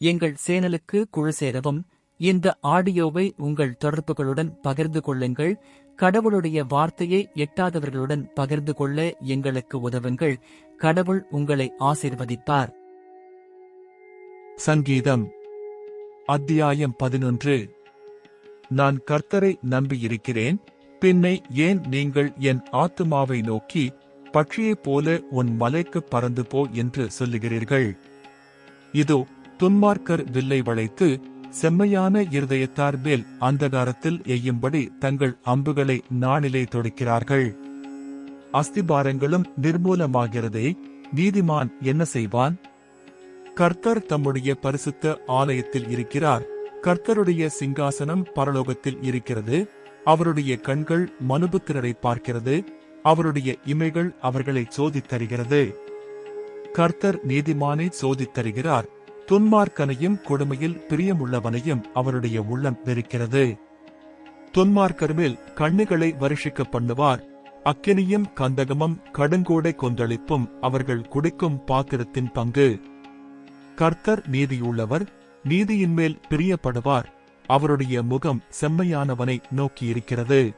எங்கள் சேனலுக்கு குழு சேரவும் இந்த ஆடியோவை உங்கள் தொடர்புகளுடன் பகிர்ந்து கொள்ளுங்கள் கடவுளுடைய வார்த்தையை எட்டாதவர்களுடன் பகிர்ந்து கொள்ள எங்களுக்கு உதவுங்கள் கடவுள் உங்களை ஆசீர்வதிப்பார். சங்கீதம் அத்தியாயம் பதினொன்று. நான் கர்த்தரை நம்பியிருக்கிறேன் பின்னை ஏன் நீங்கள் என் ஆத்துமாவை நோக்கி பட்சியைப் போல உன் மலைக்கு பறந்து போ என்று சொல்லுகிறீர்கள்? இதோ துன்மார்க்கர் வில்லை வளைத்து செம்மையான இருதயத்தார் மேல் அந்தகாரத்தில் எய்யும்படி தங்கள் அம்புகளை நாளிலே தொடுக்கிறார்கள். அஸ்திபாரங்களும் நிர்மூலமாகிறதே நீதிமான் என்ன செய்வான்? கர்த்தர் தம்முடைய பரிசுத்த ஆலயத்தில் இருக்கிறார். கர்த்தருடைய சிங்காசனம் பரலோகத்தில் இருக்கிறது. அவருடைய கண்கள் மனுபுத்திரரை பார்க்கிறது. அவருடைய இமைகள் அவர்களை சோதித்தருகிறது கர்த்தர் நீதிமானை சோதித்தருகிறார் துன்மார்க்கனையும் கொடுமையில் பிரியமுள்ளவனையும் அவருடைய உள்ளம் வெறுக்கிறது. துன்மார்க்கர் மேல் கண்ணுகளை வருஷிக்க பண்ணுவார். அக்கினியும் கந்தகமும் கடுங்கோடை கொந்தளிப்பும் அவர்கள் குடிக்கும் பாத்திரத்தின் பங்கு. கர்த்தர் நீதியுள்ளவர் நீதியின் மேல் பிரியப்படுவார். அவருடைய முகம் செம்மையானவனை நோக்கியிருக்கிறது.